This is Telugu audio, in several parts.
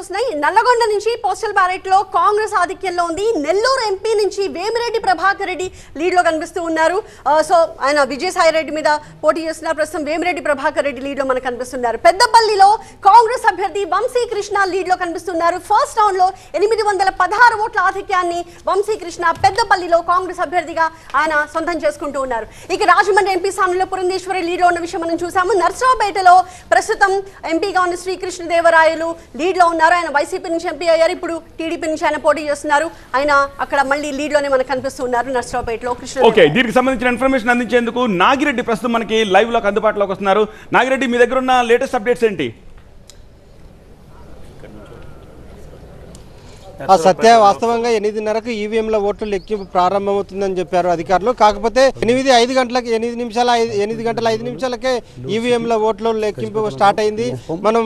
వస్తున్నాయి. నల్లగొండ నుంచి పోస్టల్ బ్యాలెట్లో కాంగ్రెస్ ఆధిక్యంలో ఉంది. నెల్లూరు ఎంపీ నుంచి వేమిరెడ్డి ప్రభాకర్ రెడ్డి లీడ్లో కనిపిస్తూ ఉన్నారు. సో ఆయన విజయసాయి రెడ్డి మీద పోటీ చేస్తున్నారు. ప్రస్తుతం వేమిరెడ్డి ప్రభాకర్ రెడ్డి లీడ్లో మనకు కనిపిస్తున్నారు. పెద్దపల్లిలో కాంగ్రెస్ అభ్యర్థి వంశీ కృష్ణ లీడ్లో కనిపిస్తున్నారు. ఫస్ట్ రౌండ్లో ఎనిమిది వందల పదహారు ఓట్ల ఆధిక్యాన్ని వంశీ కృష్ణ పెద్దపల్లిలో కాంగ్రెస్ అభ్యర్థిగా ఆయన సొంతం చేసుకుంటూ ఉన్నారు. ఇక రాజమండ్రి ఎంపీ స్థానంలో పురంధేశ్వరి లీడ్లో ఉన్న విషయం మనం చూసాము. నర్సరావుపేటలో ప్రస్తుతం ఎంపీగా ఉన్న శ్రీకృష్ణదేవరాయలు లీడ్లో ఉన్నారు. ఆయన వైసీపీ నుంచి ఎంపీ అయ్యారు. ఇప్పుడు టీడీపీ నుంచి ఆయన పోటీ చేస్తున్నారు. ఆయన అక్కడ మళ్ళీ లీడ్లోనే మనకు కనిపిస్తూ ఉన్నారు నర్సరావుపేటలో. కృష్ణ ఓకే దీనికి సంబంధించిన ఇన్ఫర్మేషన్ అందించేందుకు నాగిరెడ్డి ప్రస్తుతం మనకి లైవ్లోకి అందుబాటులోకి వస్తున్నారు. నాగిరెడ్డి మీ దగ్గర ఉన్న లేటెస్ట్ అప్డేట్స్ ఏంటి? ఆ సత్య వాస్తవంగా ఎనిమిదిన్నరకు ఈవీఎంల ఓట్లు లెక్కింపు ప్రారంభమవుతుందని చెప్పారు అధికారులు. కాకపోతే ఎనిమిది ఐదు గంటలకు ఎనిమిది నిమిషాల ఎనిమిది గంటల ఐదు నిమిషాలకే ఈవీఎంల ఓట్ల లెక్కింపు స్టార్ట్ అయింది. మనం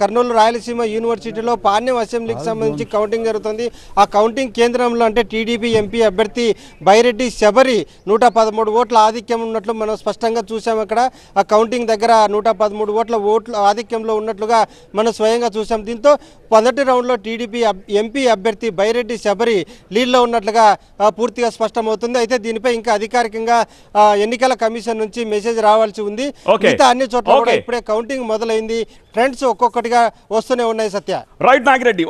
కర్నూలు రాయలసీమ యూనివర్సిటీలో పాణ్యం అసెంబ్లీకి సంబంధించి కౌంటింగ్ జరుగుతుంది. ఆ కౌంటింగ్ కేంద్రంలో అంటే టీడీపీ ఎంపీ అభ్యర్థి బైరెడ్డి శబరి నూట పదమూడు ఓట్ల ఆధిక్యం ఉన్నట్లు మనం స్పష్టంగా చూసాం అక్కడ. ఆ కౌంటింగ్ దగ్గర నూట పదమూడు ఓట్ల ఓట్ల ఆధిక్యంలో ఉన్నట్లుగా మనం స్వయంగా చూసాం దీంతో మొదటి రౌండ్లో టీడీపీ అబ్- ఎంపీ అభ్యర్థి బైరెడ్డి శబరి లీడ్లో ఉన్నట్లుగా పూర్తిగా స్పష్టమవుతుంది. అయితే దీనిపై ఇంకా అధికారికంగా ఎన్నికల కమిషన్ నుంచి మెసేజ్ రావాల్సి ఉంది. మిగతా అన్ని చోట్ల కూడా. ఇప్పుడే కౌంటింగ్ మొదలైంది. ట్రెండ్స్ ఒక్కొక్కటిగా వస్తూనే ఉన్నాయి సత్య. రైట్ నాగిరెడ్డి.